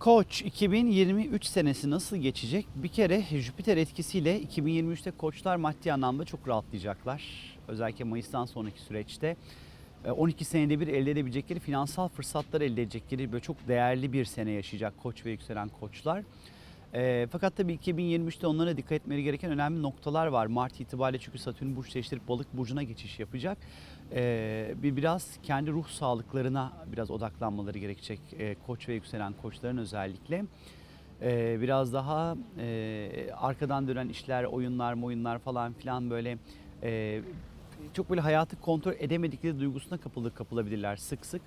Koç 2023 senesi nasıl geçecek? Bir kere Jüpiter etkisiyle 2023'te koçlar maddi anlamda çok rahatlayacaklar. Özellikle Mayıs'tan sonraki süreçte e, 12 senede bir elde edebilecekleri finansal fırsatlar elde edecekleri böyle çok değerli bir sene yaşayacak koç ve yükselen koçlar. E, fakat tabii 2023'te onlara dikkat etmeleri gereken önemli noktalar var. Mart itibariyle çünkü Satürn burç değiştirip balık burcuna geçiş yapacak. E, bir biraz kendi ruh sağlıklarına biraz odaklanmaları gerekecek e, koç ve yükselen koçların özellikle. E, biraz daha e, arkadan dönen işler, oyunlar, oyunlar falan filan böyle e, çok böyle hayatı kontrol edemedikleri duygusuna kapılır kapılabilirler sık sık.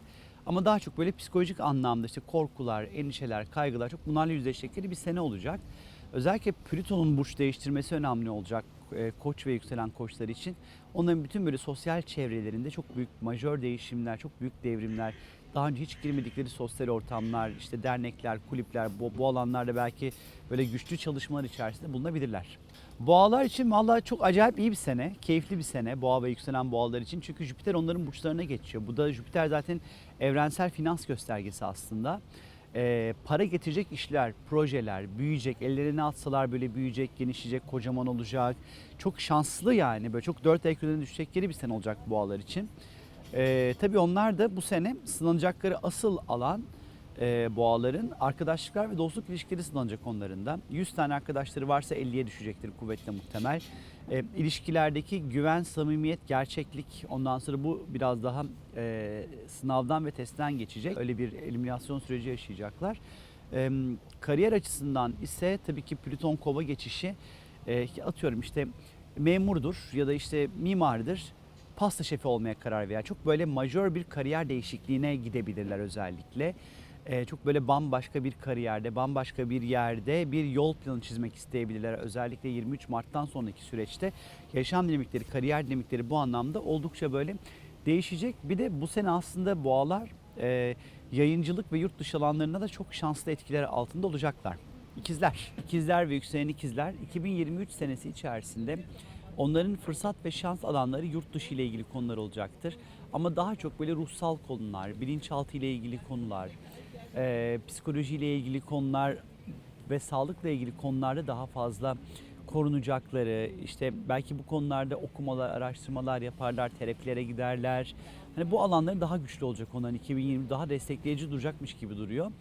Ama daha çok böyle psikolojik anlamda işte korkular, endişeler, kaygılar çok bunlarla yüzleşecekleri bir sene olacak. Özellikle Plüton'un burç değiştirmesi önemli olacak e, koç ve yükselen koçlar için. Onların bütün böyle sosyal çevrelerinde çok büyük majör değişimler, çok büyük devrimler, daha önce hiç girmedikleri sosyal ortamlar, işte dernekler, kulüpler bu, bu alanlarda belki böyle güçlü çalışmalar içerisinde bulunabilirler. Boğalar için vallahi çok acayip iyi bir sene, keyifli bir sene boğa ve yükselen boğalar için. Çünkü Jüpiter onların burçlarına geçiyor. Bu da Jüpiter zaten evrensel finans göstergesi aslında. Ee, para getirecek işler, projeler büyüyecek, ellerine atsalar böyle büyüyecek, genişleyecek, kocaman olacak. Çok şanslı yani böyle çok dört üzerine düşecekleri bir sene olacak boğalar için. Ee, tabii onlar da bu sene sınanacakları asıl alan e, boğaların arkadaşlıklar ve dostluk ilişkileri sınanacak onların da. 100 tane arkadaşları varsa 50'ye düşecektir kuvvetle muhtemel. E, ilişkilerdeki güven, samimiyet, gerçeklik ondan sonra bu biraz daha e, sınavdan ve testten geçecek. Öyle bir eliminasyon süreci yaşayacaklar. E, kariyer açısından ise tabii ki Plüton kova geçişi e, atıyorum işte memurdur ya da işte mimardır pasta şefi olmaya karar veya çok böyle majör bir kariyer değişikliğine gidebilirler özellikle. Ee, çok böyle bambaşka bir kariyerde, bambaşka bir yerde bir yol planı çizmek isteyebilirler. Özellikle 23 Mart'tan sonraki süreçte yaşam dinamikleri, kariyer dinamikleri bu anlamda oldukça böyle değişecek. Bir de bu sene aslında boğalar e, yayıncılık ve yurt dışı alanlarında da çok şanslı etkiler altında olacaklar. İkizler, ikizler ve yükselen ikizler 2023 senesi içerisinde onların fırsat ve şans alanları yurt dışı ile ilgili konular olacaktır. Ama daha çok böyle ruhsal konular, bilinçaltı ile ilgili konular, e, psikoloji ile ilgili konular ve sağlıkla ilgili konularda daha fazla korunacakları, işte belki bu konularda okumalar, araştırmalar yaparlar, terapilere giderler. Hani bu alanları daha güçlü olacak onların 2020 daha destekleyici duracakmış gibi duruyor.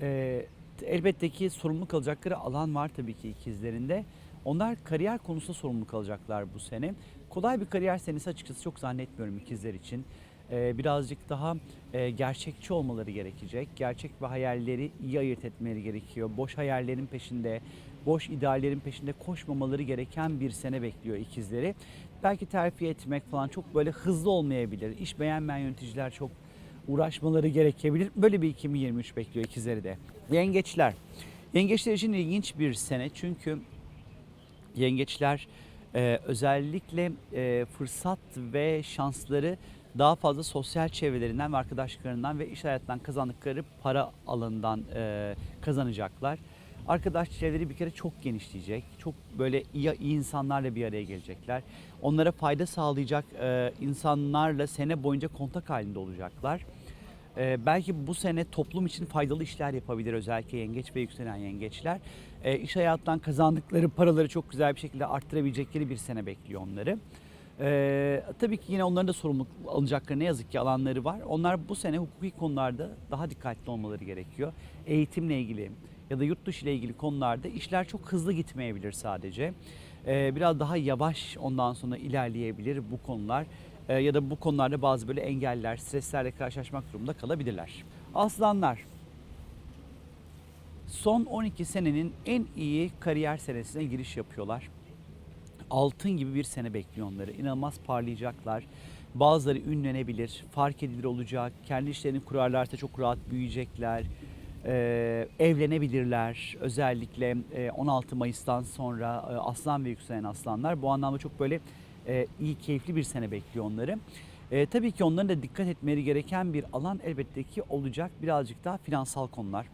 Ee, elbette ki sorumluluk alacakları alan var tabii ki ikizlerinde. Onlar kariyer konusunda sorumluluk alacaklar bu sene. Kolay bir kariyer senesi açıkçası çok zannetmiyorum ikizler için. Ee, birazcık daha e, gerçekçi olmaları gerekecek. Gerçek ve hayalleri iyi ayırt etmeleri gerekiyor. Boş hayallerin peşinde, boş ideallerin peşinde koşmamaları gereken bir sene bekliyor ikizleri. Belki terfi etmek falan çok böyle hızlı olmayabilir. İş beğenmeyen yöneticiler çok uğraşmaları gerekebilir. Böyle bir 2023 bekliyor ikizleri de. Yengeçler. Yengeçler için ilginç bir sene çünkü yengeçler e, özellikle e, fırsat ve şansları daha fazla sosyal çevrelerinden ve arkadaşlıklarından ve iş hayatından kazandıkları para alanından e, kazanacaklar. Arkadaş çevreleri bir kere çok genişleyecek. Çok böyle iyi, iyi insanlarla bir araya gelecekler. Onlara fayda sağlayacak e, insanlarla sene boyunca kontak halinde olacaklar. E, belki bu sene toplum için faydalı işler yapabilir özellikle yengeç ve yükselen yengeçler. E, iş hayattan kazandıkları paraları çok güzel bir şekilde arttırabilecekleri bir sene bekliyor onları. Ee, tabii ki yine onların da sorumluluk alacakları ne yazık ki alanları var. Onlar bu sene hukuki konularda daha dikkatli olmaları gerekiyor. Eğitimle ilgili ya da yurt dışı ile ilgili konularda işler çok hızlı gitmeyebilir sadece. Ee, biraz daha yavaş ondan sonra ilerleyebilir bu konular. Ee, ya da bu konularda bazı böyle engeller, streslerle karşılaşmak durumunda kalabilirler. Aslanlar, son 12 senenin en iyi kariyer senesine giriş yapıyorlar altın gibi bir sene bekliyor onları. İnanılmaz parlayacaklar. Bazıları ünlenebilir, fark edilir olacak. Kendi işlerini kurarlarsa çok rahat büyüyecekler. Ee, evlenebilirler. Özellikle e, 16 Mayıs'tan sonra e, aslan ve yükselen aslanlar. Bu anlamda çok böyle e, iyi, keyifli bir sene bekliyor onları. E, tabii ki onların da dikkat etmeleri gereken bir alan elbette ki olacak. Birazcık daha finansal konular.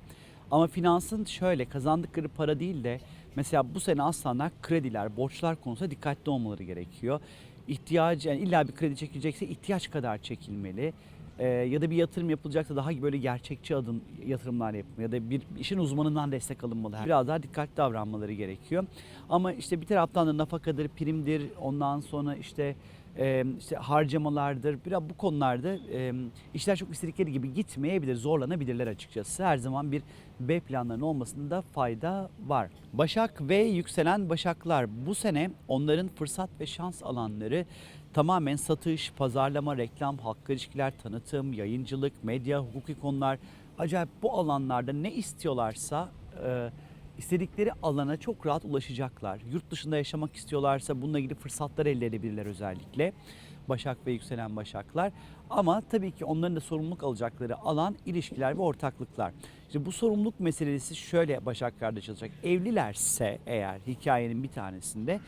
Ama finansın şöyle kazandıkları para değil de mesela bu sene aslanlar krediler, borçlar konusunda dikkatli olmaları gerekiyor. İhtiyacı yani illa bir kredi çekilecekse ihtiyaç kadar çekilmeli. e, ya da bir yatırım yapılacaksa daha böyle gerçekçi adım yatırımlar yapma ya da bir işin uzmanından destek alınmalı. Biraz daha dikkatli davranmaları gerekiyor. Ama işte bir taraftan da nafakadır, primdir, ondan sonra işte işte harcamalardır. Biraz bu konularda işler çok istedikleri gibi gitmeyebilir, zorlanabilirler açıkçası. Her zaman bir B planlarının olmasında fayda var. Başak ve yükselen Başaklar bu sene onların fırsat ve şans alanları tamamen satış, pazarlama, reklam, halkla ilişkiler, tanıtım, yayıncılık, medya, hukuki konular. Acayip bu alanlarda ne istiyorlarsa e, istedikleri alana çok rahat ulaşacaklar. Yurt dışında yaşamak istiyorlarsa bununla ilgili fırsatlar elde edebilirler özellikle. Başak ve yükselen Başaklar. Ama tabii ki onların da sorumluluk alacakları alan ilişkiler ve ortaklıklar. İşte bu sorumluluk meselesi şöyle Başaklar'da çalışacak. Evlilerse eğer hikayenin bir tanesinde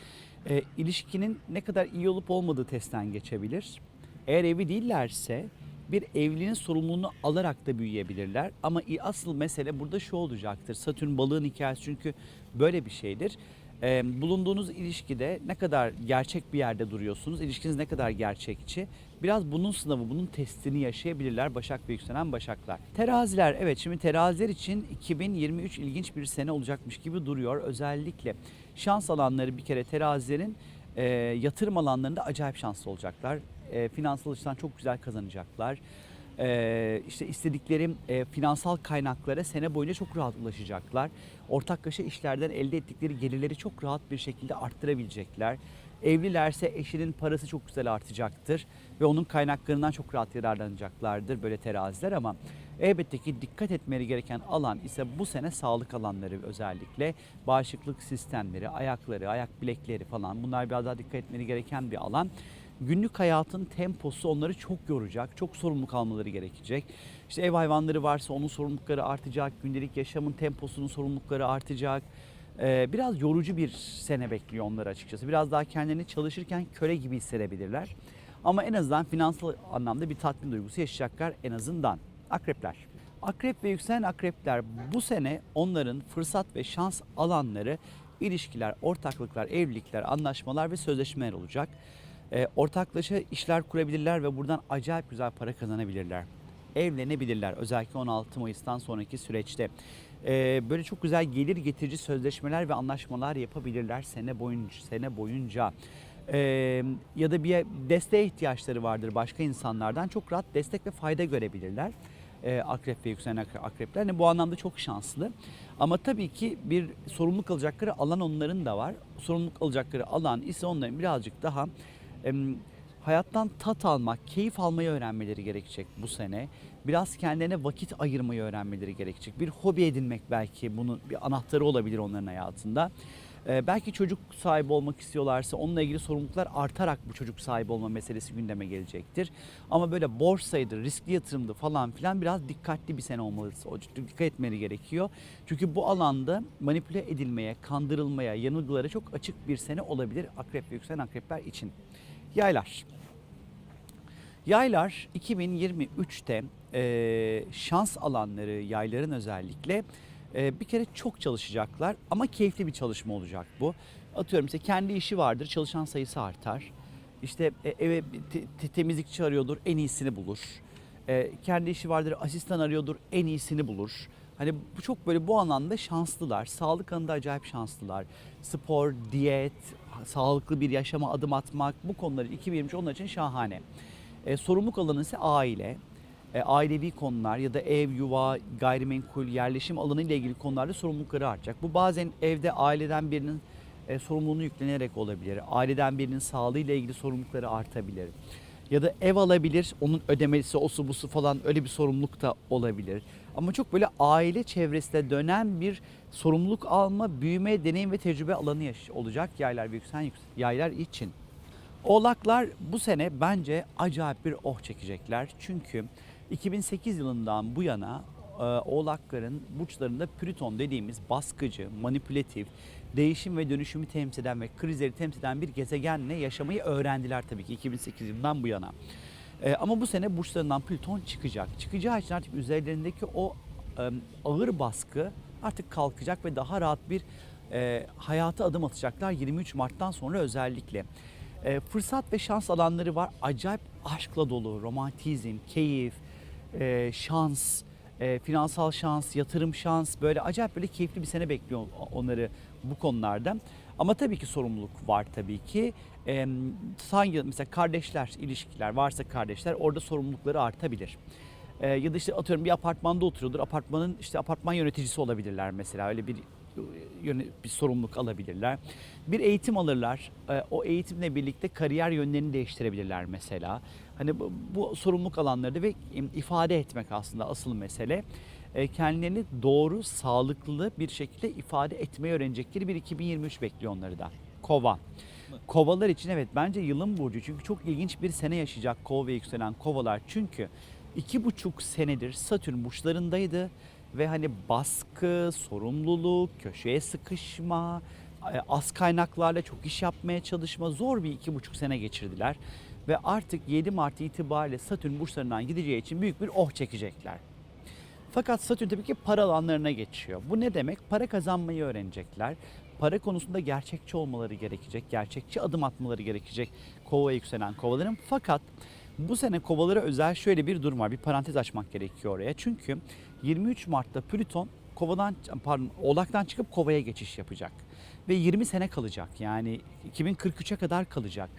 e, ilişkinin ne kadar iyi olup olmadığı testten geçebilir. Eğer evli değillerse bir evliliğin sorumluluğunu alarak da büyüyebilirler. Ama asıl mesele burada şu olacaktır. Satürn balığın hikayesi çünkü böyle bir şeydir. Ee, bulunduğunuz ilişkide ne kadar gerçek bir yerde duruyorsunuz, ilişkiniz ne kadar gerçekçi. Biraz bunun sınavı, bunun testini yaşayabilirler Başak ve yükselen Başaklar. Teraziler, evet şimdi teraziler için 2023 ilginç bir sene olacakmış gibi duruyor. Özellikle şans alanları bir kere terazilerin e, yatırım alanlarında acayip şanslı olacaklar. E, finansal açıdan çok güzel kazanacaklar. E, işte istedikleri e, finansal kaynaklara sene boyunca çok rahat ulaşacaklar. Ortaklaşa işlerden elde ettikleri gelirleri çok rahat bir şekilde arttırabilecekler. Evlilerse eşinin parası çok güzel artacaktır ve onun kaynaklarından çok rahat yararlanacaklardır böyle teraziler ama elbette ki dikkat etmeleri gereken alan ise bu sene sağlık alanları özellikle bağışıklık sistemleri, ayakları, ayak bilekleri falan bunlar biraz daha dikkat etmeleri gereken bir alan. Günlük hayatın temposu onları çok yoracak, çok sorumluluk almaları gerekecek. İşte ev hayvanları varsa onun sorumlulukları artacak, gündelik yaşamın temposunun sorumlulukları artacak. Ee, biraz yorucu bir sene bekliyor onları açıkçası. Biraz daha kendilerini çalışırken köle gibi hissedebilirler. Ama en azından finansal anlamda bir tatmin duygusu yaşayacaklar en azından. Akrepler. Akrep ve yükselen akrepler bu sene onların fırsat ve şans alanları ilişkiler, ortaklıklar, evlilikler, anlaşmalar ve sözleşmeler olacak. Ee, ortaklaşa işler kurabilirler ve buradan acayip güzel para kazanabilirler. Evlenebilirler özellikle 16 Mayıs'tan sonraki süreçte. Ee, böyle çok güzel gelir getirici sözleşmeler ve anlaşmalar yapabilirler sene boyunca. Sene boyunca. Ee, ya da bir desteğe ihtiyaçları vardır başka insanlardan. Çok rahat destek ve fayda görebilirler. Ee, akrep ve yükselen akre- akrepler. Yani bu anlamda çok şanslı. Ama tabii ki bir sorumluluk alacakları alan onların da var. Sorumluluk alacakları alan ise onların birazcık daha hayattan tat almak, keyif almayı öğrenmeleri gerekecek bu sene. Biraz kendilerine vakit ayırmayı öğrenmeleri gerekecek. Bir hobi edinmek belki bunun bir anahtarı olabilir onların hayatında. Ee, belki çocuk sahibi olmak istiyorlarsa onunla ilgili sorumluluklar artarak bu çocuk sahibi olma meselesi gündeme gelecektir. Ama böyle borsaydı, riskli yatırımdı falan filan biraz dikkatli bir sene olmalı. O- Dikkat etmeleri gerekiyor. Çünkü bu alanda manipüle edilmeye, kandırılmaya, yanılgılara çok açık bir sene olabilir akrep ve yükselen akrepler için. Yaylar. Yaylar 2023'te e, şans alanları yayların özellikle bir kere çok çalışacaklar ama keyifli bir çalışma olacak bu. Atıyorum işte kendi işi vardır çalışan sayısı artar. İşte e, eve te- te- temizlikçi arıyordur en iyisini bulur. E, kendi işi vardır asistan arıyordur en iyisini bulur. Hani bu çok böyle bu anlamda şanslılar. Sağlık alanında acayip şanslılar. Spor, diyet, sağlıklı bir yaşama adım atmak bu konuları 2023 onlar için şahane. E, sorumluluk alanı ise aile. E, ailevi konular ya da ev, yuva, gayrimenkul, yerleşim alanı ile ilgili konularda sorumlulukları artacak. Bu bazen evde aileden birinin e, sorumluluğunu yüklenerek olabilir. Aileden birinin sağlığı ile ilgili sorumlulukları artabilir. Ya da ev alabilir, onun ödemesi, osu busu falan öyle bir sorumluluk da olabilir. Ama çok böyle aile çevresinde dönen bir sorumluluk alma, büyüme, deneyim ve tecrübe alanı olacak yaylar ve yükselen yüks- yaylar için. Oğlaklar bu sene bence acayip bir oh çekecekler. Çünkü 2008 yılından bu yana e, oğlakların burçlarında Plüton dediğimiz baskıcı, manipülatif, değişim ve dönüşümü temsil eden ve krizleri temsil eden bir gezegenle yaşamayı öğrendiler tabii ki 2008 yılından bu yana. E, ama bu sene burçlarından Plüton çıkacak. Çıkacağı için artık üzerlerindeki o e, ağır baskı artık kalkacak ve daha rahat bir e, hayata adım atacaklar 23 Mart'tan sonra özellikle. Fırsat ve şans alanları var. Acayip aşkla dolu, romantizm, keyif, e, şans, e, finansal şans, yatırım şans böyle acayip böyle keyifli bir sene bekliyor onları bu konularda. Ama tabii ki sorumluluk var tabii ki. E, hangi mesela kardeşler ilişkiler varsa kardeşler orada sorumlulukları artabilir. E, ya da işte atıyorum bir apartmanda oturuyordur. Apartmanın işte apartman yöneticisi olabilirler mesela. Öyle bir bir sorumluluk alabilirler. Bir eğitim alırlar. E, o eğitimle birlikte kariyer yönlerini değiştirebilirler mesela. Hani bu, bu sorumluluk alanları ve ifade etmek aslında asıl mesele. E, kendilerini doğru, sağlıklı bir şekilde ifade etmeyi öğrenecekleri bir 2023 bekliyor onları da. Kova. Kovalar için evet bence yılın burcu çünkü çok ilginç bir sene yaşayacak kova ve yükselen kovalar. Çünkü iki buçuk senedir Satürn burçlarındaydı ve hani baskı, sorumluluk, köşeye sıkışma, e, az kaynaklarla çok iş yapmaya çalışma zor bir iki buçuk sene geçirdiler. Ve artık 7 Mart itibariyle Satürn burçlarından gideceği için büyük bir oh çekecekler. Fakat Satürn tabii ki para alanlarına geçiyor. Bu ne demek? Para kazanmayı öğrenecekler. Para konusunda gerçekçi olmaları gerekecek. Gerçekçi adım atmaları gerekecek kova yükselen kovaların. Fakat bu sene kovalara özel şöyle bir durum var. Bir parantez açmak gerekiyor oraya. Çünkü 23 Mart'ta Plüton kovadan pardon oğlaktan çıkıp kovaya geçiş yapacak. Ve 20 sene kalacak. Yani 2043'e kadar kalacak.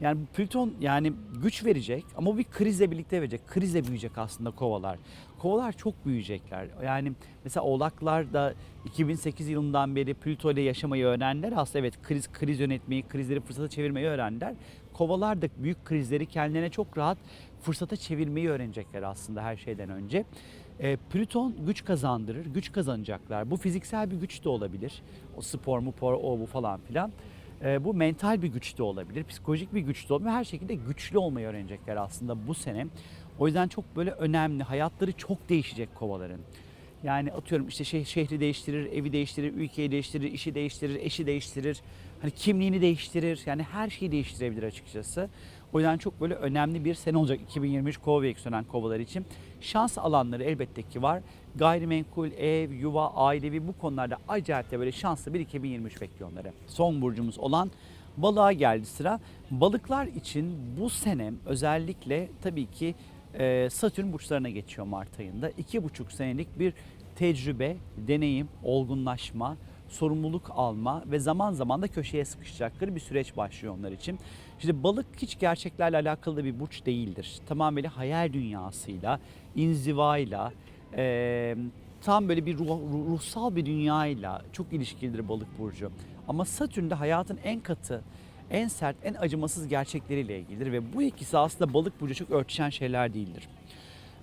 Yani Plüton yani güç verecek ama bir krizle birlikte verecek. Krizle büyüyecek aslında kovalar. Kovalar çok büyüyecekler. Yani mesela oğlaklar da 2008 yılından beri Plüto ile yaşamayı öğrendiler. Aslında evet kriz kriz yönetmeyi, krizleri fırsata çevirmeyi öğrendiler. Kovalar da büyük krizleri kendilerine çok rahat fırsata çevirmeyi öğrenecekler aslında her şeyden önce. E, Plüton güç kazandırır, güç kazanacaklar. Bu fiziksel bir güç de olabilir. O spor mu, por, o bu falan filan. E, bu mental bir güç de olabilir, psikolojik bir güç de olabilir. Her şekilde güçlü olmayı öğrenecekler aslında bu sene. O yüzden çok böyle önemli. Hayatları çok değişecek kovaların. Yani atıyorum işte şeh- şehri değiştirir, evi değiştirir, ülkeyi değiştirir, işi değiştirir, eşi değiştirir. Hani kimliğini değiştirir. Yani her şeyi değiştirebilir açıkçası. O yüzden çok böyle önemli bir sene olacak 2023 kova ve yükselen kovalar için. Şans alanları elbette ki var. Gayrimenkul, ev, yuva, ailevi bu konularda acayip de böyle şanslı bir 2023 bekliyor onları. Son burcumuz olan balığa geldi sıra. Balıklar için bu sene özellikle tabii ki e, Satürn burçlarına geçiyor Mart ayında. İki buçuk senelik bir tecrübe, deneyim, olgunlaşma, sorumluluk alma ve zaman zaman da köşeye sıkışacakları bir süreç başlıyor onlar için. Şimdi balık hiç gerçeklerle alakalı da bir burç değildir. Tamamıyla hayal dünyasıyla, inzivayla, e, tam böyle bir ruh- ruh- ruhsal bir dünyayla çok ilişkilidir balık burcu. Ama Satürn de hayatın en katı, en sert, en acımasız gerçekleriyle ilgilidir ve bu ikisi aslında balık burcu çok örtüşen şeyler değildir.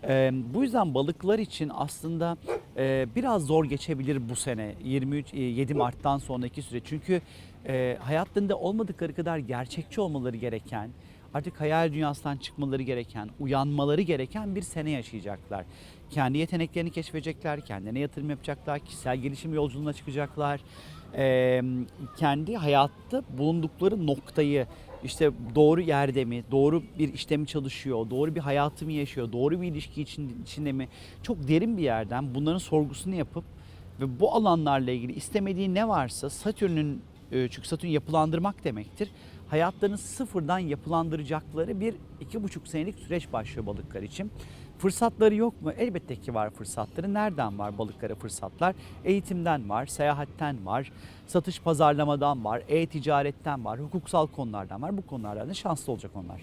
Ee, bu yüzden balıklar için aslında e, biraz zor geçebilir bu sene 23 e, 7 Mart'tan sonraki süre. Çünkü e, hayatlarında olmadıkları kadar gerçekçi olmaları gereken, artık hayal dünyasından çıkmaları gereken, uyanmaları gereken bir sene yaşayacaklar. Kendi yeteneklerini keşfedecekler, kendine yatırım yapacaklar, kişisel gelişim yolculuğuna çıkacaklar. Ee, kendi hayatta bulundukları noktayı işte doğru yerde mi, doğru bir işte mi çalışıyor, doğru bir hayatı mı yaşıyor, doğru bir ilişki için, içinde mi çok derin bir yerden bunların sorgusunu yapıp ve bu alanlarla ilgili istemediği ne varsa Satürn'ün e, çünkü Satürn yapılandırmak demektir. Hayatlarını sıfırdan yapılandıracakları bir iki buçuk senelik süreç başlıyor balıklar için. Fırsatları yok mu? Elbette ki var fırsatları. Nereden var balıklara fırsatlar? Eğitimden var, seyahatten var, satış pazarlamadan var, e-ticaretten var, hukuksal konulardan var. Bu konulardan da şanslı olacak onlar.